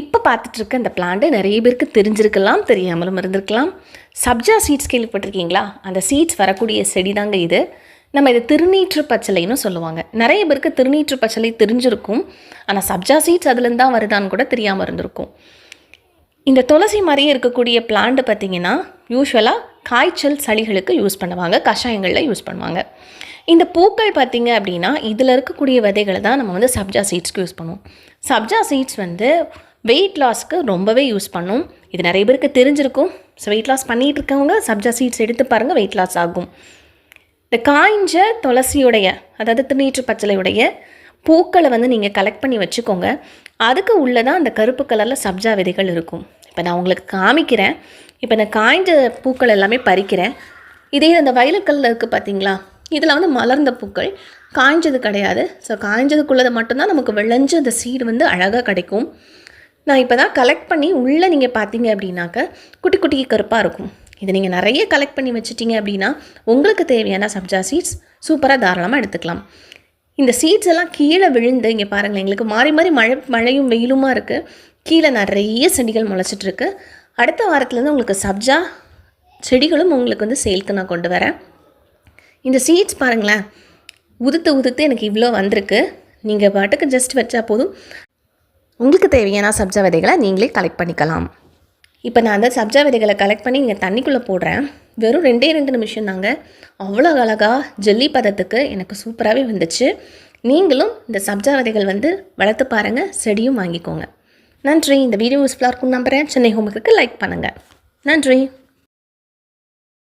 இப்போ பார்த்துட்டு இருக்க இந்த பிளான்ட்டு நிறைய பேருக்கு தெரிஞ்சிருக்கலாம் தெரியாமலும் இருந்திருக்கலாம். சப்ஜா சீட்ஸ் கேள்விப்பட்டிருக்கீங்களா? அந்த சீட்ஸ் வரக்கூடிய செடி தாங்க இது. நம்ம இதை திருநீற்று பச்சலைன்னு சொல்லுவாங்க. நிறைய பேருக்கு திருநீற்று பச்சலை தெரிஞ்சிருக்கும். ஆனால் சப்ஜா சீட்ஸ் அதுலேருந்து தான் வருதான்னு கூட தெரியாமல் இருந்திருக்கும். இந்த துளசி மாதிரியே இருக்கக்கூடிய பிளான்ட் பார்த்தீங்கன்னா யூஸ்வலாக காய்ச்சல் சளிகளுக்கு யூஸ் பண்ணுவாங்க. கஷாயங்களில் யூஸ் பண்ணுவாங்க. இந்த பூக்கள் பார்த்திங்க அப்படின்னா இதில் இருக்கக்கூடிய விதைகளை தான் நம்ம வந்து சப்ஜா சீட்ஸ்க்கு யூஸ் பண்ணுவோம். சப்ஜா சீட்ஸ் வந்து வெயிட் லாஸ்க்கு ரொம்பவே யூஸ் பண்ணும். இது நிறைய பேருக்கு தெரிஞ்சிருக்கும். ஸோ வெயிட் லாஸ் பண்ணிகிட்டு இருக்கவங்க சப்ஜா சீட்ஸ் எடுத்து பாருங்கள் வெயிட் லாஸ் ஆகும். இந்த காய்ஞ்ச துளசியுடைய அதாவது திருநீற்று பச்சளையுடைய பூக்களை வந்து நீங்கள் கலெக்ட் பண்ணி வச்சுக்கோங்க. அதுக்கு உள்ளே தான் அந்த கருப்பு கலரில் சப்ஜா விதைகள் இருக்கும். இப்போ நான் உங்களுக்கு காமிக்கிறேன். இப்போ நான் காய்ஞ்ச பூக்கள் எல்லாமே பறிக்கிறேன். இதே அந்த வயலுக்கல்ல இருக்குது பார்த்தீங்களா? இதில் வந்து மலர்ந்த பூக்கள். காய்ஞ்சது கிடையாது. ஸோ காய்ஞ்சதுக்குள்ளதை மட்டும்தான் நமக்கு விளைஞ்ச அந்த சீடு வந்து அழகாக கிடைக்கும். நான் இப்போ தான் கலெக்ட் பண்ணி உள்ளே நீங்கள் பார்த்தீங்க அப்படின்னாக்க குட்டி குட்டி கருப்பாக இருக்கும். இதை நீங்கள் நிறைய கலெக்ட் பண்ணி வச்சுட்டீங்க அப்படின்னா உங்களுக்கு தேவையான சப்ஜா சீட்ஸ் சூப்பராக தாராளமாக எடுத்துக்கலாம். இந்த சீட்ஸ் எல்லாம் கீழே விழுந்து இங்கே பாருங்களேன் எங்களுக்கு மாறி மாறி மழை மழையும் வெயிலுமா இருக்குது கீழே நிறைய செடிகள் முளைச்சிட்ருக்கு அடுத்த வாரத்துலேருந்து உங்களுக்கு சப்ஜா செடிகளும் உங்களுக்கு வந்து சேல்க்கு நான் கொண்டு வரேன். இந்த சீட்ஸ் பாருங்களேன் உதுத்து உதுத்து எனக்கு இவ்வளோ வந்திருக்கு. நீங்கள் பாட்டுக்கு ஜஸ்ட் வச்சா போதும். உங்களுக்கு தேவையான சப்ஜா விதைகளை நீங்களே கலெக்ட் பண்ணிக்கலாம். இப்போ நான் அந்த சப்ஜா விதைகளை கலெக்ட் பண்ணி இங்கே தண்ணிக்குள்ளே போடுறேன். வெறும் ரெண்டே ரெண்டு நிமிஷம் தாங்க. அவ்வளோ அழகாக ஜெல்லி பதத்துக்கு எனக்கு சூப்பராகவே வந்துச்சு. நீங்களும் இந்த சப்ஜா விதைகள் வந்து வளர்த்து பாருங்கள் செடியும் வாங்கிக்கோங்க. நன்றி. இந்த வீடியோ யூஸ்ஃபுல்லாக இருக்கும் நம்புகிறேன் சென்னை ஹோமுக்கு லைக் பண்ணுங்கள் நன்றி.